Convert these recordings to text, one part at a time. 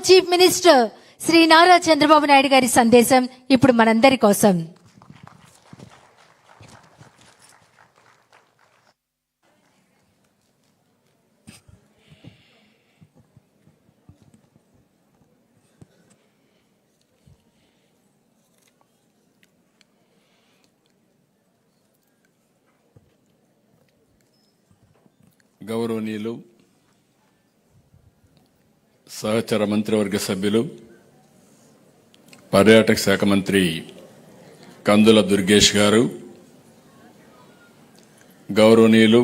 Our chief minister Shri Nara Chandrababu Naidu గారి సందేశం ఇప్పుడు మనందరి కోసం. గౌరవనీయులు సహచర మంత్రివర్గ సభ్యులు పర్యాటక శాఖ మంత్రి కందుల దుర్గేష్ గారు గౌరవనీయులు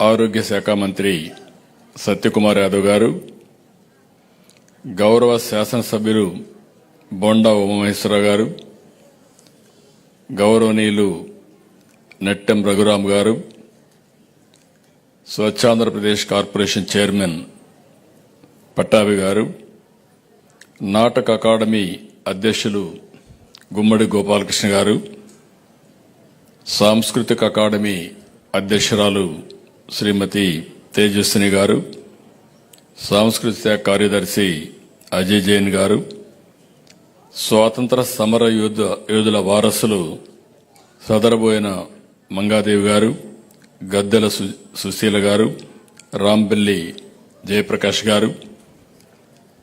ఆరోగ్య శాఖ మంత్రి సత్యకుమార్ యాదవ్ గారు గౌరవ శాసనసభ్యులు బొండా ఉమామహేశ్వరరావు గారు గౌరవనీయులు నెట్టెం రఘురామ్ గారు స్వచ్ఛాంధ్రప్రదేశ్ కార్పొరేషన్ చైర్మన్ పట్టాభి గారు నాటక అకాడమీ అధ్యక్షులు గుమ్మడి గోపాలకృష్ణ గారు సాంస్కృతిక అకాడమీ అధ్యక్షురాలు శ్రీమతి తేజస్విని గారు సాంస్కృతిక కార్యదర్శి అజయ్ జైన్ గారు స్వాతంత్ర సమర యోధ యోధుల వారసులు సదరబోయిన మంగాదేవి గారు గద్దెల సు- సుశీల గారు రాంబెల్లి జయప్రకాష్ గారు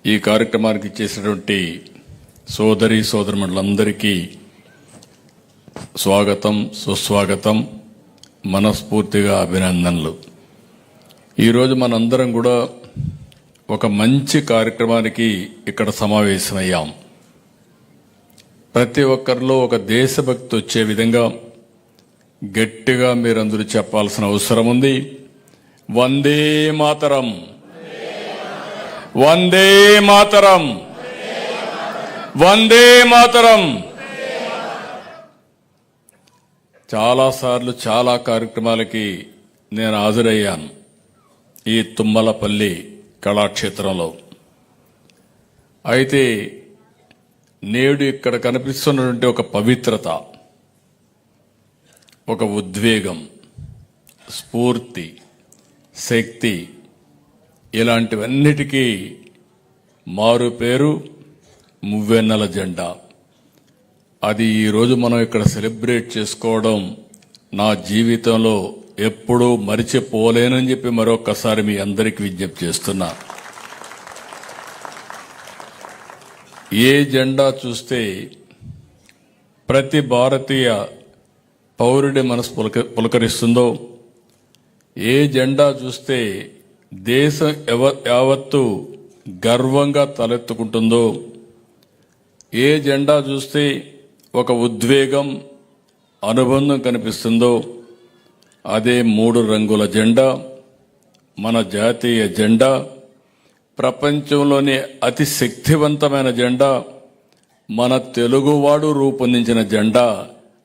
ఈ కార్యక్రమానికి చేసినటువంటి సోదరి సోదరులందరికీ స్వాగతం సుస్వాగతం మనస్ఫూర్తిగా అభినందనలు. ఈరోజు మనందరం కూడా ఒక మంచి కార్యక్రమానికి ఇక్కడ సమావేశమయ్యాం. ప్రతి ఒక్కరిలో ఒక దేశభక్తి వచ్చే విధంగా గట్టిగా మీరందరూ చెప్పాల్సిన అవసరం ఉంది. వందే మాతరం! వందే మాతరం. వందే మాతరం. చాలాసార్లు చాలా కార్యక్రమాలకి నేను హాజరయ్యాను ఈ తుమ్మలపల్లి కళాక్షేత్రంలో. అయితే నేడు ఇక్కడ కనిపిస్తున్నటువంటి ఒక పవిత్రత ఒక ఉద్వేగం స్ఫూర్తి శక్తి ఇలాంటివన్నిటికీ మారు పేరు మువ్వెన్నెల జెండా. అది ఈరోజు మనం ఇక్కడ సెలబ్రేట్ చేసుకోవడం నా జీవితంలో ఎప్పుడూ మరిచిపోలేనని చెప్పి మరొకసారి మీ అందరికీ విజ్ఞప్తి చేస్తున్నా. ఏ జెండా చూస్తే ప్రతి భారతీయ పౌరుడి మనసు పులక పులకరిస్తుందో ఏ జెండా చూస్తే దేశం ఎవ యావత్తు గర్వంగా తలెత్తుకుంటుందో ఏ జెండా చూస్తే ఒక ఉద్వేగం అనుబంధం కనిపిస్తుందో అదే మూడు రంగుల జెండా మన జాతీయ జెండా ప్రపంచంలోని అతి శక్తివంతమైన జెండా మన తెలుగువాడు రూపొందించిన జెండా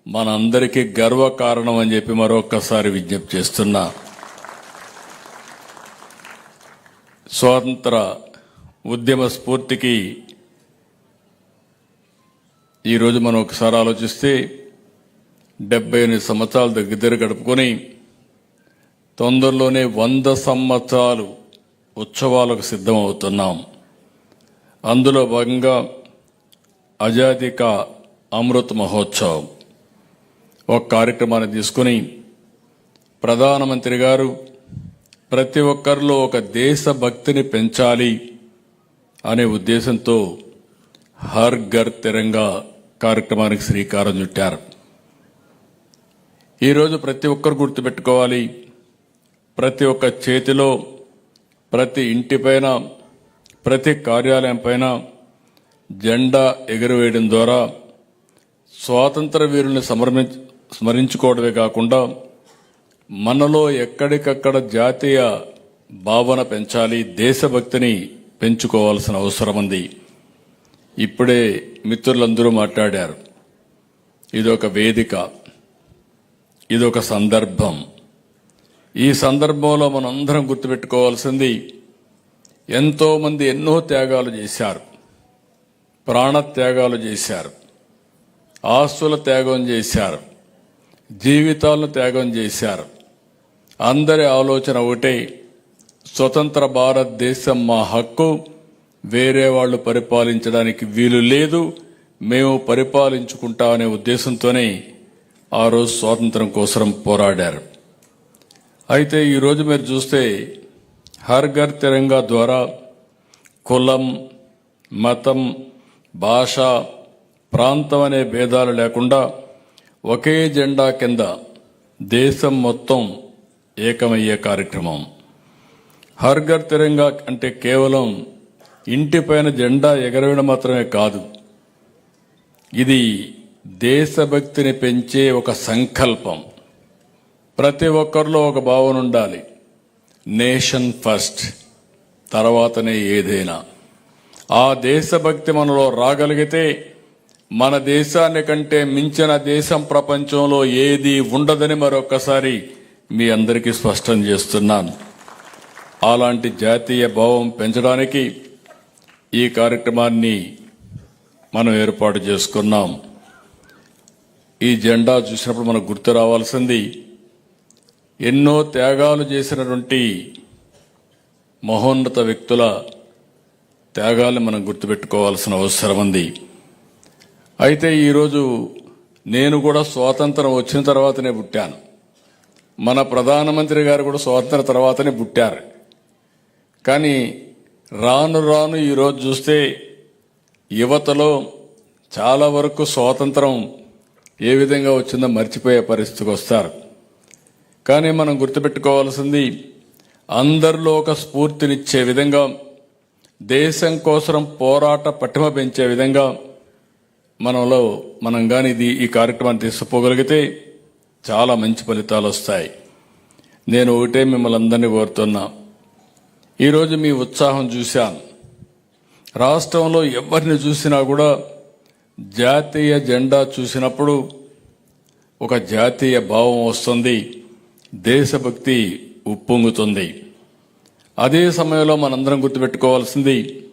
మనందరికీ గర్వకారణం అని చెప్పి మరొక్కసారి విజ్ఞప్తి చేస్తున్నా. స్వాతంత్ర ఉద్యమ స్ఫూర్తికి ఈరోజు మనం ఒకసారి ఆలోచిస్తే డెబ్బై ఎనిమిది సంవత్సరాల దగ్గర గడుపుకొని తొందరలోనే వంద సంవత్సరాలు ఉత్సవాలకు సిద్ధమవుతున్నాం. అందులో భాగంగా అజాదిక అమృత్ మహోత్సవం ఒక కార్యక్రమాన్ని తీసుకుని ప్రధానమంత్రి గారు ప్రతి ఒక్కరిలో ఒక దేశభక్తిని పెంచాలి అనే ఉద్దేశంతో హర్ ఘర్ తిరంగా కార్యక్రమానికి శ్రీకారం చుట్టారు. ఈరోజు ప్రతి ఒక్కరు గుర్తుపెట్టుకోవాలి ప్రతి ఒక్క చేతిలో ప్రతి ఇంటిపైన ప్రతి కార్యాలయం పైన జెండా ఎగురవేయడం ద్వారా స్వాతంత్ర వీరుల్ని సమర్మి స్మరించుకోవడమే కాకుండా మనలో ఎక్కడికక్కడ జాతీయ భావన పెంచాలి దేశభక్తిని పెంచుకోవాల్సిన అవసరం ఉంది. ఇప్పుడే మిత్రులందరూ మాట్లాడారు. ఇదొక వేదిక. ఇదొక సందర్భం. ఈ సందర్భంలో మనందరం గుర్తుపెట్టుకోవాల్సింది ఎంతోమంది ఎన్నో త్యాగాలు చేశారు. ప్రాణ త్యాగాలు చేశారు. ఆస్తుల త్యాగం చేశారు. జీవితాలను త్యాగం చేశారు. అందరి ఆలోచన ఒకటే స్వతంత్ర భారతదేశం మా హక్కు వేరే వాళ్ళు పరిపాలించడానికి వీలు లేదు మేము పరిపాలించుకుంటామనే ఉద్దేశంతోనే ఆ రోజు స్వాతంత్రం కోసం పోరాడారు. అయితే ఈరోజు మీరు చూస్తే హర్ ఘర్ తిరంగా ద్వారా కులం మతం భాష ప్రాంతం అనే భేదాలు లేకుండా ఒకే జెండా కింద దేశం మొత్తం ఏకమయ్యే కార్యక్రమం. హర్ ఘర్ తిరంగా అంటే కేవలం ఇంటిపైన జెండా ఎగరవేయడం మాత్రమే కాదు. ఇది దేశభక్తిని పెంచే ఒక సంకల్పం. ప్రతి ఒక్కరిలో ఒక భావన ఉండాలి. నేషన్ ఫస్ట్ తర్వాతనే ఏదైనా. ఆ దేశభక్తి మనలో రాగలిగితే మన దేశాన్ని కంటే మించిన దేశం ప్రపంచంలో ఏది ఉండదని మరొకసారి మీ అందరికీ స్పష్టం చేస్తున్నాను. అలాంటి జాతీయ భావం పెంచడానికి ఈ కార్యక్రమాన్ని మనం ఏర్పాటు చేసుకున్నాం. ఈ జెండా చూసినప్పుడు మనకు గుర్తు రావాల్సింది ఎన్నో త్యాగాలు చేసినటువంటి మహోన్నత వ్యక్తుల త్యాగాలను మనం గుర్తుపెట్టుకోవాల్సిన అవసరం ఉంది. అయితే ఈరోజు నేను కూడా స్వాతంత్రం వచ్చిన తర్వాతనే పుట్టాను. మన ప్రధానమంత్రి గారు కూడా స్వాతంత్ర తర్వాతనే పుట్టారు. కానీ రాను రాను ఈరోజు చూస్తే యువతలో చాలా వరకు స్వాతంత్రం ఏ విధంగా వచ్చిందో మర్చిపోయే పరిస్థితికి వస్తారు. కానీ మనం గుర్తుపెట్టుకోవాల్సింది అందరిలో ఒక స్ఫూర్తినిచ్చే విధంగా దేశం కోసం పోరాట పటిమ పెంచే విధంగా మనలో మనం కానీ ఇది ఈ కార్యక్రమాన్ని తీసుకుపోగలిగితే చాలా మంచి ఫలితాలు వస్తాయి. నేను ఒకటే మిమ్మల్ని అందరినీ కోరుతున్నా. ఈరోజు మీ ఉత్సాహం చూశాను. రాష్ట్రంలో ఎవరిని చూసినా కూడా జాతీయ జెండా చూసినప్పుడు ఒక జాతీయ భావం వస్తుంది. దేశభక్తి ఉప్పొంగుతుంది. అదే సమయంలో మనందరం గుర్తుపెట్టుకోవాల్సింది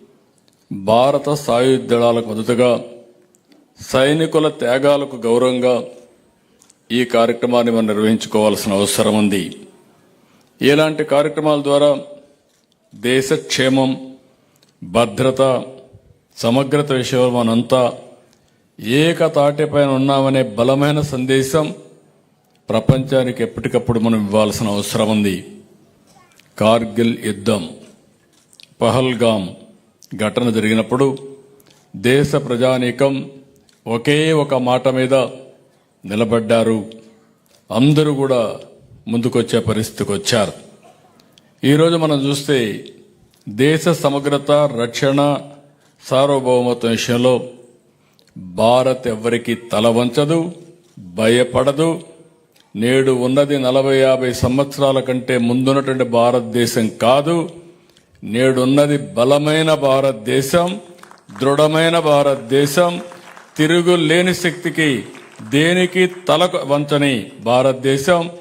భారత సాయుధ దళాలకు మద్దతుగా సైనికుల త్యాగాలకు గౌరవంగా ఈ కార్యక్రమాన్ని మనం నిర్వహించుకోవాల్సిన అవసరం ఉంది. ఇలాంటి కార్యక్రమాల ద్వారా దేశ క్షేమం భద్రత సమగ్రత విషయంలో మనంతా ఏకతాటిపైన ఉన్నామనే బలమైన సందేశం ప్రపంచానికి ఎప్పటికప్పుడు మనం ఇవ్వాల్సిన అవసరం ఉంది. కార్గిల్ యుద్ధం పహల్గాం ఘటన జరిగినప్పుడు దేశ ప్రజానీకం ఒకే ఒక మాట మీద నిలబడ్డారు. అందరూ కూడా ముందుకొచ్చే పరిస్థితికి వచ్చారు. ఈరోజు మనం చూస్తే దేశ సమగ్రత రక్షణ సార్వభౌమత్వం విషయంలో భారత్ ఎవరికి తల వంచదు భయపడదు. నేడు ఉన్నది నలభై యాభై సంవత్సరాల కంటే ముందున్నటువంటి భారతదేశం కాదు. నేడున్నది బలమైన భారతదేశం దృఢమైన భారతదేశం తిరుగులేని శక్తికి దేనికి తలకు వంచని భారతదేశం?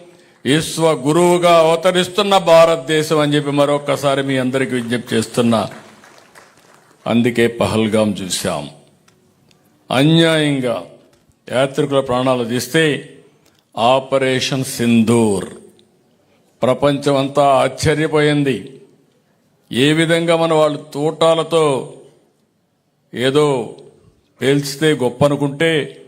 విశ్వ గురువుగా అవతరిస్తున్న భారతదేశం అని చెప్పి మరొక్కసారి మీ అందరికీ విజ్ఞప్తి చేస్తున్నా. అందుకే పహల్గాం చూశాం. అన్యాయంగా యాత్రికుల ప్రాణాలు తీస్తే ఆపరేషన్ సింధూర్. ప్రపంచమంతా ఆశ్చర్యపోయింది. ఏ విధంగా మన వాళ్ళు తూటాలతో ఏదో పేల్చితే గొప్ప అనుకుంటే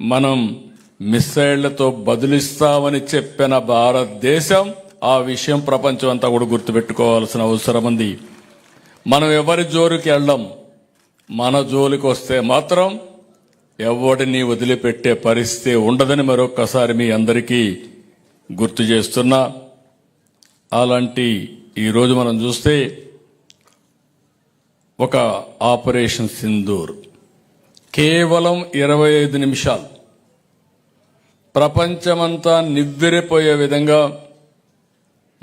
మనం మిస్సైళ్ళతో బదులిస్తామని చెప్పిన భారతదేశం ఆ విషయం ప్రపంచం అంతా కూడా గుర్తుపెట్టుకోవాల్సిన అవసరం ఉంది. మనం ఎవరి జోలికి వెళ్ళం? మన జోలికి వస్తే మాత్రం ఎవడిని వదిలిపెట్టే పరిస్థితి ఉండదని మరొక్కసారి మీ అందరికీ గుర్తు చేస్తున్నా. అలాంటి ఈరోజు మనం చూస్తే ఒక ఆపరేషన్ సింధూర్. కేవలం ఇరవై ఐదు నిమిషాలు. ప్రపంచమంతా నివ్వెరిపోయే విధంగా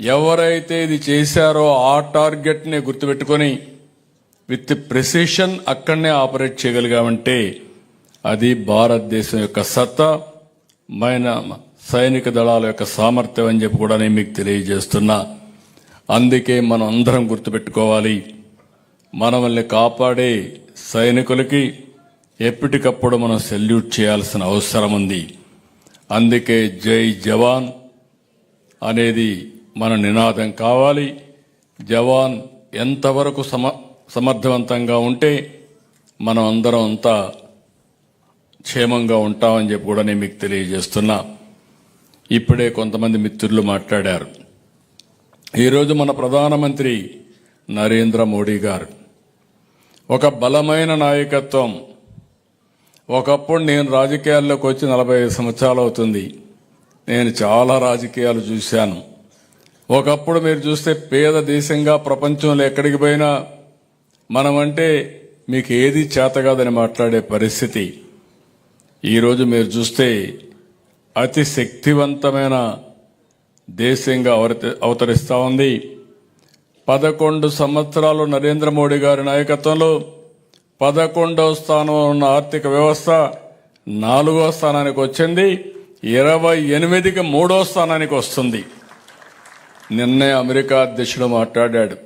ఎవరైతే ఇది చేశారో ఆ టార్గెట్ని గుర్తుపెట్టుకొని విత్ ప్రెసిషన్ అక్కడనే ఆపరేట్ చేయగలిగామంటే అది భారతదేశం యొక్క సత్తా మైన సైనిక దళాల యొక్క సామర్థ్యం అని చెప్పి కూడా నేను మీకు తెలియజేస్తున్నా. అందుకే మనం అందరం గుర్తుపెట్టుకోవాలి. మనల్ని కాపాడే సైనికులకి ఎప్పటికప్పుడు మనం సెల్యూట్ చేయాల్సిన అవసరం ఉంది. అందుకే జై జవాన్ అనేది మన నినాదం కావాలి. జవాన్ ఎంతవరకు సమ సమర్థవంతంగా ఉంటే మనం అందరం అంతా క్షేమంగా ఉంటామని చెప్పి కూడా నేను మీకు తెలియజేస్తున్నా. ఇప్పుడే కొంతమంది మిత్రులు మాట్లాడారు. ఈరోజు మన ప్రధానమంత్రి నరేంద్ర మోడీ గారు ఒక బలమైన నాయకత్వం ఒకప్పుడు నేను రాజకీయాల్లోకి వచ్చి నలభై ఐదు సంవత్సరాలు అవుతుంది. నేను చాలా రాజకీయాలు చూశాను. ఒకప్పుడు మీరు చూస్తే పేద దేశంగా ప్రపంచంలో ఎక్కడికి పోయినా మనమంటే మీకు ఏది చేత కాదని మాట్లాడే పరిస్థితి. ఈరోజు మీరు చూస్తే అతి శక్తివంతమైన దేశంగా అవత- అవతరిస్తా ఉంది. పదకొండు సంవత్సరాలు నరేంద్ర మోడీ గారి నాయకత్వంలో పదకొండవ స్థానంలో ఉన్న ఆర్థిక వ్యవస్థ నాలుగో స్థానానికి వచ్చింది. ఇరవై ఎనిమిదికి మూడో స్థానానికి వస్తుంది. నిన్నే అమెరికా అధ్యక్షుడు మాట్లాడాడు.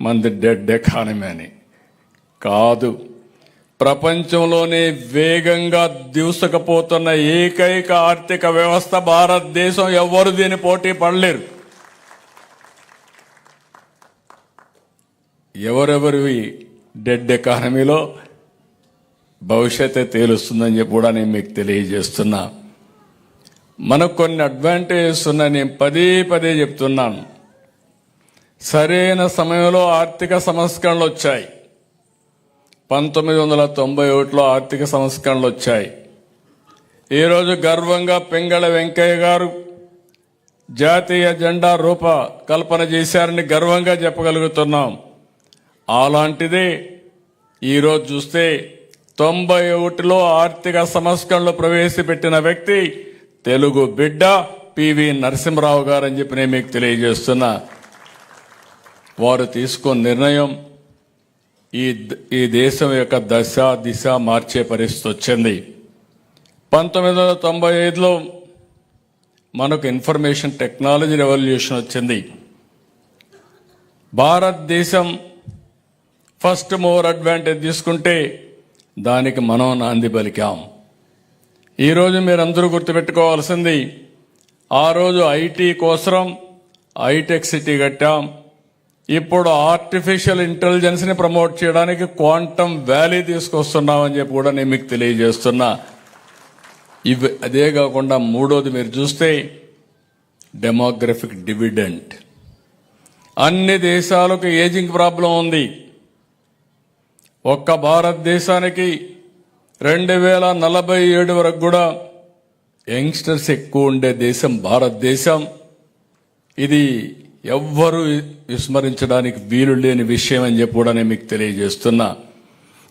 మంది డెడ్ ఎకానమీ అని కాదు. ప్రపంచంలోనే వేగంగా దూసుకపోతున్న ఏకైక ఆర్థిక వ్యవస్థ భారతదేశం. ఎవ్వరు దీని పోటీ పడలేరు. ఎవరెవరివి డెడ్ ఎకానమీలో భవిష్యత్తే తేలుస్తుందని చెప్పి కూడా నేను మీకు తెలియజేస్తున్నా. మనకు కొన్ని అడ్వాంటేజెస్ ఉన్నాయి. నేను పదే పదే చెప్తున్నాను. సరైన సమయంలో ఆర్థిక సంస్కరణలు వచ్చాయి. పంతొమ్మిది వందల తొంభై ఒకటిలో ఆర్థిక సంస్కరణలు వచ్చాయి. ఈరోజు గర్వంగా పెంగళ వెంకయ్య గారు జాతీయ జెండా రూప కల్పన చేశారని గర్వంగా చెప్పగలుగుతున్నాం. అలాంటిదే ఈరోజు చూస్తే తొంభై ఒకటిలో ఆర్థిక సంస్కరణలు ప్రవేశపెట్టిన వ్యక్తి తెలుగు బిడ్డ పివి నరసింహరావు గారు అని చెప్పి నేను మీకు తెలియజేస్తున్నా. వారు తీసుకున్న నిర్ణయం ఈ ఈ దేశం యొక్క దశ దిశ మార్చే పరిస్థితి వచ్చింది. పంతొమ్మిది వందల తొంభై ఐదులో మనకు ఇన్ఫర్మేషన్ టెక్నాలజీ రెవల్యూషన్ వచ్చింది. భారతదేశం ఫస్ట్ మోర్ అడ్వాంటేజ్ తీసుకుంటే దానికి మనం నాంది పలికాం. ఈరోజు మీరందరూ గుర్తుపెట్టుకోవాల్సింది ఆ రోజు ఐటీ కోసం హైటెక్ సిటీ కట్టాం. ఇప్పుడు ఆర్టిఫిషియల్ ఇంటెలిజెన్స్ని ప్రమోట్ చేయడానికి క్వాంటమ్ వ్యాలీ తీసుకొస్తున్నామని చెప్పి కూడా నేను మీకు తెలియజేస్తున్నా. ఇవి అదే కాకుండా మూడోది మీరు చూస్తే డెమోగ్రఫిక్ డివిడెంట్. అన్ని దేశాలకు ఏజింగ్ ప్రాబ్లం ఉంది. ఒక్క భారతదేశానికి రెండు వేల నలభై ఏడు వరకు కూడా యంగ్స్టర్స్ ఎక్కువ ఉండే దేశం భారతదేశం. ఇది ఎవ్వరూ విస్మరించడానికి వీలు లేని విషయం అని చెప్పి కూడా నేను మీకు తెలియజేస్తున్నా.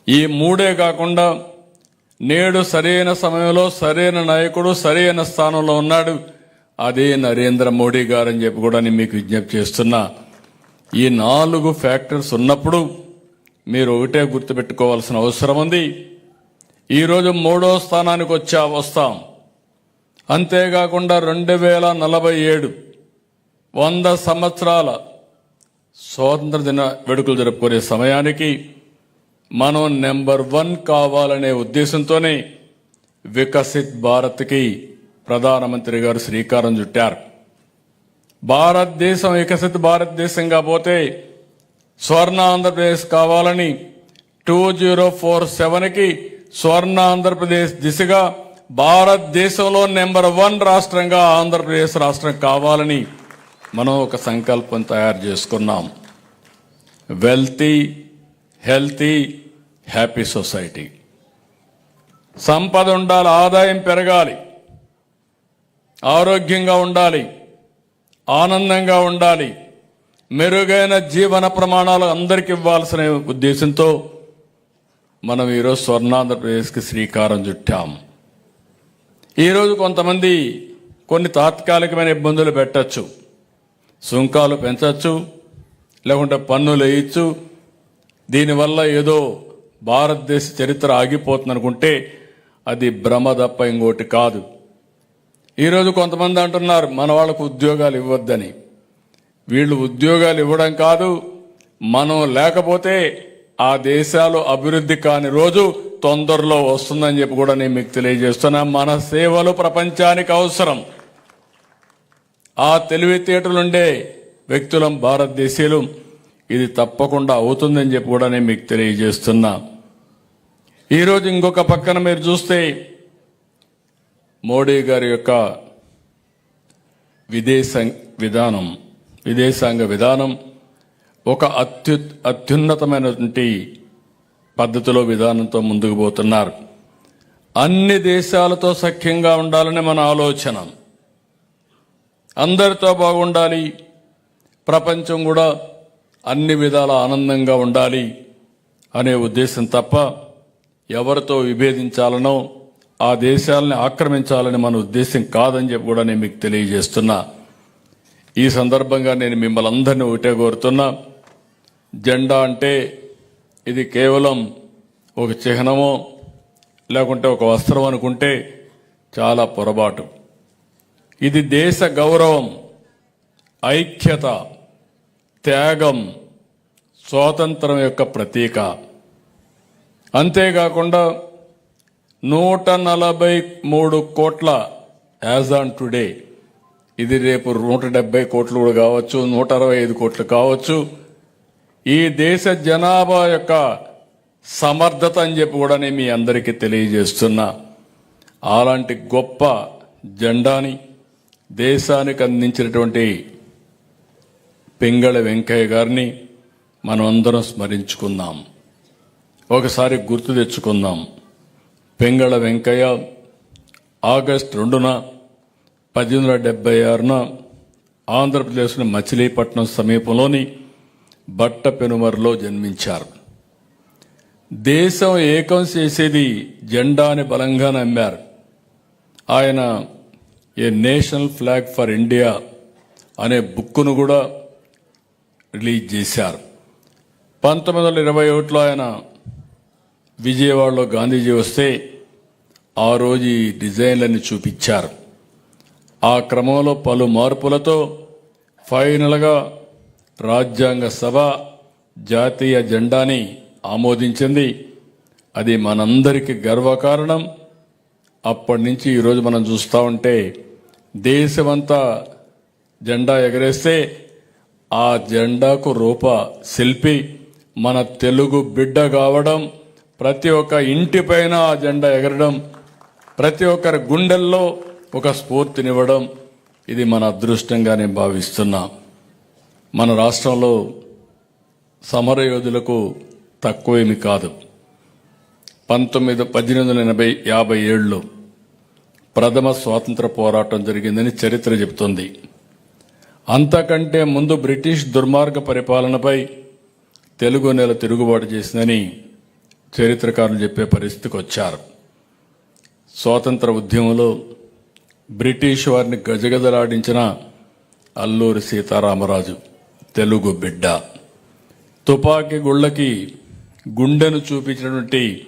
ఈ మూడే కాకుండా నేడు సరైన సమయంలో సరైన నాయకుడు సరైన స్థానంలో ఉన్నాడు. అదే నరేంద్ర మోడీ గారు అని చెప్పి కూడా నేను మీకు విజ్ఞప్తి చేస్తున్నా. ఈ నాలుగు ఫ్యాక్టర్స్ ఉన్నప్పుడు మీరు ఒకటే గుర్తుపెట్టుకోవాల్సిన అవసరం ఉంది. ఈరోజు మూడో స్థానానికి వచ్చా వస్తాం. అంతేకాకుండా రెండు వేల నలభై ఏడు వంద సంవత్సరాల స్వాతంత్ర దిన వేడుకలు జరుపుకునే సమయానికి మనం నెంబర్ వన్ కావాలనే ఉద్దేశంతోనే వికసిత్ భారత్కి ప్రధానమంత్రి గారు శ్రీకారం చుట్టారు. భారతదేశం వికసిత్ భారతదేశంగా పోతే స్వర్ణ ఆంధ్రప్రదేశ్ కావాలని టూ జీరో ఫోర్ సెవెన్కి స్వర్ణ ఆంధ్రప్రదేశ్ దిశగా భారతదేశంలో నెంబర్ వన్ రాష్ట్రంగా ఆంధ్రప్రదేశ్ రాష్ట్రం కావాలని మనం ఒక సంకల్పం తయారు చేసుకున్నాం. Wealthy healthy happy society. సంపద ఉండాలి ఆదాయం పెరగాలి. ఆరోగ్యంగా ఉండాలి ఆనందంగా ఉండాలి. మెరుగైన జీవన ప్రమాణాలు అందరికి ఇవ్వాల్సిన ఉద్దేశంతో మనం ఈరోజు స్వర్ణాంధ్రప్రదేశ్కి శ్రీకారం చుట్టాం. ఈరోజు కొంతమంది కొన్ని తాత్కాలికమైన ఇబ్బందులు పెట్టచ్చు. సుంకాలు పెంచచ్చు లేకుంటే పన్నులు వేయచ్చు. దీనివల్ల ఏదో భారతదేశ చరిత్ర ఆగిపోతుంది అనుకుంటే అది భ్రమ తప్ప ఇంకోటి కాదు. ఈరోజు కొంతమంది అంటున్నారు మన వాళ్ళకు ఉద్యోగాలు ఇవ్వద్దని. వీళ్ళు ఉద్యోగాలు ఇవ్వడం కాదు మనం లేకపోతే ఆ దేశాలు అభివృద్ధి కాని రోజు తొందరలో వస్తుందని చెప్పి కూడా నేను మీకు తెలియజేస్తున్నా. మన సేవలు ప్రపంచానికి అవసరం. ఆ తెలివితేటలుండే వ్యక్తులం భారతదేశీయులు ఇది తప్పకుండా అవుతుందని చెప్పి కూడా నేను మీకు తెలియజేస్తున్నా. ఈరోజు ఇంకొక పక్కన మీరు చూస్తే మోడీ గారి యొక్క విదేశ విధానం. విదేశాంగ విధానం ఒక అత్యు అత్యున్నతమైనటువంటి పద్ధతిలో విధానంతో ముందుకు పోతున్నారు. అన్ని దేశాలతో సఖ్యంగా ఉండాలని మన ఆలోచన. అందరితో బాగుండాలి. ప్రపంచం కూడా అన్ని విధాల ఆనందంగా ఉండాలి అనే ఉద్దేశం తప్ప ఎవరితో విభేదించాలనో ఆ దేశాలని ఆక్రమించాలని మన ఉద్దేశం కాదని చెప్పి కూడా నేను మీకు తెలియజేస్తున్నా. ఈ సందర్భంగా నేను మిమ్మల్ని అందరినీ ఒకటే కోరుతున్నా. జెండా అంటే ఇది కేవలం ఒక చిహ్నమో లేకుంటే ఒక వస్త్రం అనుకుంటే చాలా పొరపాటు. ఇది దేశ గౌరవం ఐక్యత త్యాగం స్వాతంత్రం యొక్క ప్రతీక. అంతేకాకుండా నూట నలభై మూడు కోట్ల యాజ్ ఆన్ టుడే ఇది రేపు నూట డెబ్బై కోట్లు కూడా కావచ్చు నూట అరవై ఐదు కోట్లు కావచ్చు. ఈ దేశ జనాభా యొక్క సమర్థత అని చెప్పి కూడా నేను మీ అందరికీ తెలియజేస్తున్నా. అలాంటి గొప్ప జెండాని దేశానికి అందించినటువంటి పింగళ వెంకయ్య గారిని మనం అందరం స్మరించుకుందాం. ఒకసారి గుర్తు తెచ్చుకుందాం. పింగళ వెంకయ్య ఆగస్ట్ రెండున పద్దెనిమిది వందల డెబ్బై ఆరున ఆంధ్రప్రదేశ్లోని మచిలీపట్నం సమీపంలోని బట్ట పెనుమరులో జన్మించారు. దేశం ఏకం చేసేది జెండాని బలంగా నమ్మారు. ఆయన A national flag for India అనే బుక్కును కూడా రిలీజ్ చేశారు. పంతొమ్మిది వందల ఇరవై ఒకటిలో ఆయన విజయవాడలో గాంధీజీ వస్తే ఆ రోజు ఈ డిజైన్లన్నీ చూపించారు. ఆ క్రమంలో పలు మార్పులతో ఫైనల్గా రాజ్యాంగ సభ జాతీయ జెండాని ఆమోదించింది. అది మనందరికీ గర్వకారణం. అప్పటి నుంచి ఈరోజు మనం చూస్తూ ఉంటే దేశమంతా జెండా ఎగరేస్తే ఆ జెండాకు రూప శిల్పి మన తెలుగు బిడ్డ కావడం ప్రతి ఒక్క ఇంటిపైన ఆ జెండా ఎగరడం ప్రతి ఒక్కరి గుండెల్లో ఒక స్ఫూర్తినివ్వడం ఇది మన అదృష్టంగా నేను భావిస్తున్నా. మన రాష్ట్రంలో సమరయోధులకు తక్కువేమి కాదు. పంతొమ్మిది పద్దెనిమిది వందల ఎనభై యాభై ఏడులో ప్రథమ స్వాతంత్ర పోరాటం జరిగిందని చరిత్ర చెబుతుంది. అంతకంటే ముందు బ్రిటిష్ దుర్మార్గ పరిపాలనపై తెలుగు నెల తిరుగుబాటు చేసిందని చరిత్రకారులు చెప్పే పరిస్థితికి వచ్చారు స్వాతంత్ర ఉద్యమంలో బ్రిటిష్ వారిని గజగజలాడించిన అల్లూరి సీతారామరాజు తెలుగు బిడ్డ. తుపాకీ గుళ్ళకి గుండెను చూపించినటువంటి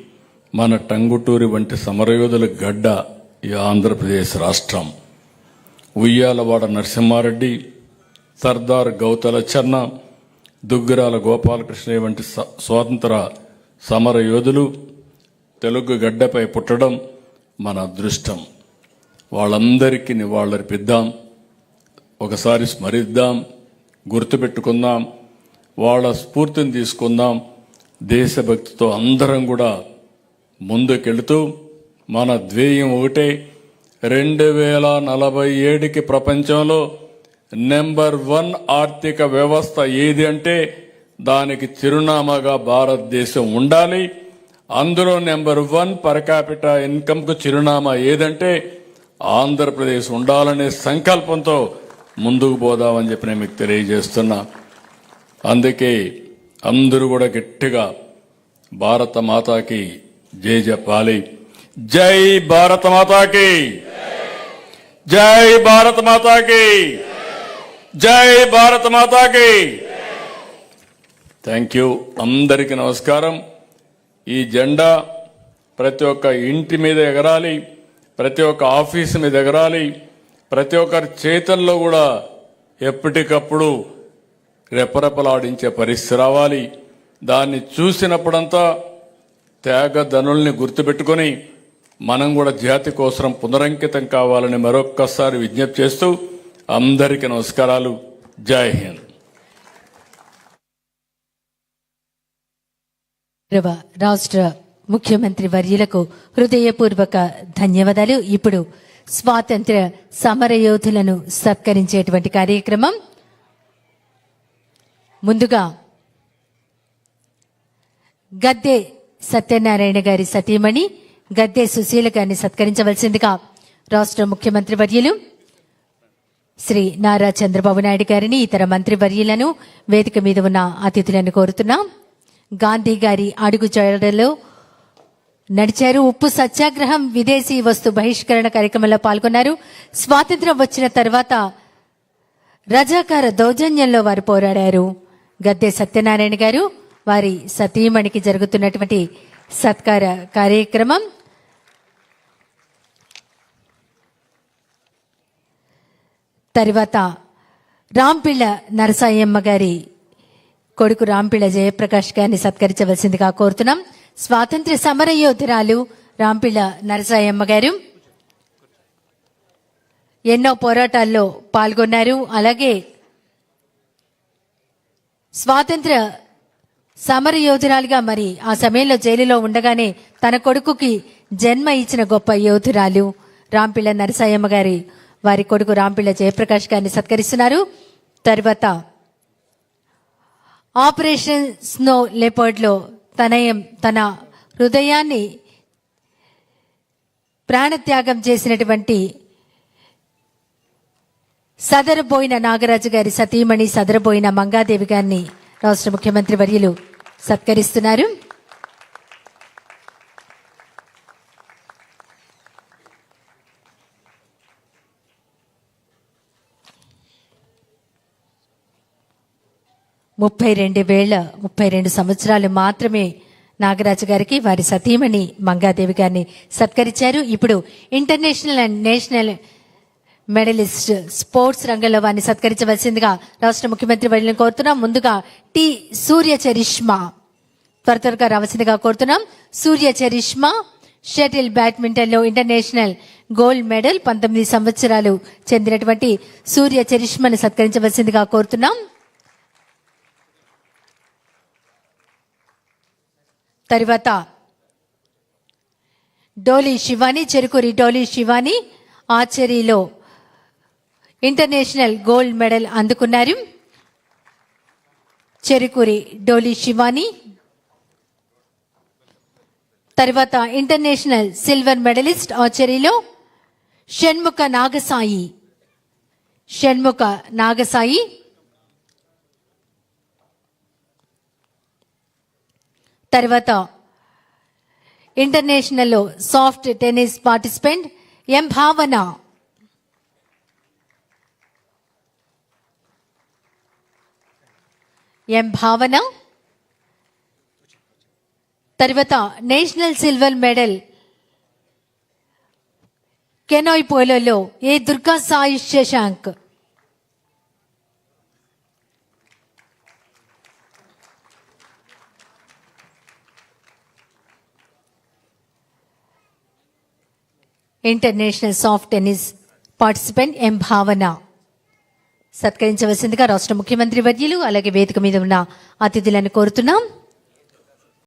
మన టంగుటూరి వంటి సమరయోధుల గడ్డ ఈ ఆంధ్రప్రదేశ్ రాష్ట్రం. ఉయ్యాలవాడ నరసింహారెడ్డి సర్దార్ గౌతల చెన్న దుగ్గిరాల గోపాలకృష్ణ వంటి స్వాతంత్ర సమరయోధులు తెలుగు గడ్డపై పుట్టడం మన అదృష్టం. వాళ్ళందరికీ నివాళులర్పిద్దాం. ఒకసారి స్మరిద్దాం. గుర్తుపెట్టుకుందాం. వాళ్ళ స్ఫూర్తిని తీసుకుందాం. దేశభక్తితో అందరం కూడా ముందుకెళుతూ మన ధ్యేయం ఒకటే. రెండు వేల నలభై ఏడుకి ప్రపంచంలో నెంబర్ వన్ ఆర్థిక వ్యవస్థ ఏది అంటే దానికి చిరునామాగా భారతదేశం ఉండాలి. అందులో నెంబర్ వన్ పర్ క్యాపిటా ఇన్కమ్కు చిరునామా ఏదంటే ఆంధ్రప్రదేశ్ ఉండాలనే సంకల్పంతో ముందుకు పోదామని చెప్పి నేను మీకు తెలియజేస్తున్నా. అందుకే అందరూ కూడా గట్టిగా భారత మాతాకి జై చెప్పాలి. జై భారత మాతాకి! జై భారత మాతాకి! జై భారత మాతాకి! Thank you. అందరికీ నమస్కారం. ఈ జెండా ప్రతి ఒక్క ఇంటి మీద ఎగరాలి. ప్రతి ఒక్క ఆఫీస్ మీద ఎగరాలి ప్రతి ఒక్కరి చేతల్లో కూడా ఎప్పటికప్పుడు రెపరెపలాడించే పరిస్థితి రావాలి. దాన్ని చూసినప్పుడంతా త్యాగధనుల్ని గుర్తుపెట్టుకొని మనం కూడా జాతి కోసం పునరంకితం కావాలని మరొక్కసారి విజ్ఞప్తి చేస్తూ అందరికీ నమస్కారాలు. జై హింద్. రాష్ట్ర ముఖ్యమంత్రి వర్యులకు హృదయపూర్వక ధన్యవాదాలు. ఇప్పుడు స్వాతంత్ర సమరయోధులను సత్కరించేటువంటి కార్యక్రమం. ముందుగా గద్దె సత్యనారాయణ గారి సతీమణి గద్దె సుశీల గారిని సత్కరించవలసిందిగా రాష్ట్ర ముఖ్యమంత్రి వర్యులు శ్రీ నారా చంద్రబాబు నాయుడు గారిని ఇతర మంత్రి వర్యులను వేదిక మీద ఉన్న అతిథులను కోరుతున్నాం. గాంధీ గారి అడుగు చేయడంలో నడిచారు ఉప్పు సత్యాగ్రహం విదేశీ వస్తు బహిష్కరణ కార్యక్రమంలో పాల్గొన్నారు. స్వాతంత్ర్యం వచ్చిన తర్వాత రజాకార దౌర్జన్యంలో వారు పోరాడారు. గద్దె సత్యనారాయణ గారు వారి సతీమణికి జరుగుతున్నటువంటి సత్కార కార్యక్రమం. తర్వాత రాంపిళ్ళ నరసాయమ్మ గారి కొడుకు రాంపిళ్ళ జయప్రకాష్ గారిని సత్కరించవలసిందిగా కోరుతున్నాం. స్వాతంత్ర సమర యోధురాలు రాంపిళ్ళ నరసాయమ్మ గారు. ఎన్నో పోరాటాల్లో పాల్గొన్నారు. అలాగే స్వాతంత్ర సమర యోధురాలుగా మరి ఆ సమయంలో జైలులో ఉండగానే తన కొడుకుకి జన్మ ఇచ్చిన గొప్ప యోధురాలు రాంపిళ్ళ నరసాయమ్మ గారి వారి కొడుకు రాంపిళ్ళ జయప్రకాష్ గారిని సత్కరిస్తున్నారు. తర్వాత ఆపరేషన్ స్నో లెపర్డ్లో తనయం తన హృదయాన్ని ప్రాణత్యాగం చేసినటువంటి సదరబోయిన నాగరాజు గారి సతీమణి సదరబోయిన మంగాదేవి గారిని రాష్ట్ర ముఖ్యమంత్రి వర్యులు సత్కరిస్తున్నారు. ముప్పై రెండు వేల ముప్పై రెండు సంవత్సరాలు మాత్రమే నాగరాజు గారికి వారి సతీమణి మంగాదేవి గారిని సత్కరించారు. ఇప్పుడు international and national medalist sports రంగంలో వారిని సత్కరించవలసిందిగా రాష్ట్ర ముఖ్యమంత్రి వర్యులను కోరుతున్నాం. ముందుగా టి సూర్య చరిష్మా త్వర త్వరగా రావాల్సిందిగా కోరుతున్నాం. సూర్య చరిష్మా షటిల్ బ్యాడ్మింటన్లో ఇంటర్నేషనల్ గోల్డ్ మెడల్ పంతొమ్మిది సంవత్సరాలు చెందినటువంటి సూర్య చరిష్మాని సత్కరించవలసిందిగా కోరుతున్నాం. తరువాత డోలీ శివాని చెరుకూరి డోలీ శివాని ఆర్చరీలో ఇంటర్నేషనల్ గోల్డ్ మెడల్ అందుకున్నారు. చెరుకూరి డోలీ శివాని. తర్వాత ఇంటర్నేషనల్ సిల్వర్ మెడలిస్ట్ ఆర్చరీలో షణ్ముఖ నాగసాయి. షణ్ముఖ నాగసాయి. తర్వాత international soft tennis participant M Bhavana M Bhavana తర్వాత national silver medal canoe పోలోలో A Durga Sai Shashank? International soft tennis participant M Bhavana సత్కరించవలసిందిగా రాష్ట్ర ముఖ్యమంత్రి వర్యులు అలాగే వేదిక మీద ఉన్న అతిథులను కోరుతున్నాం.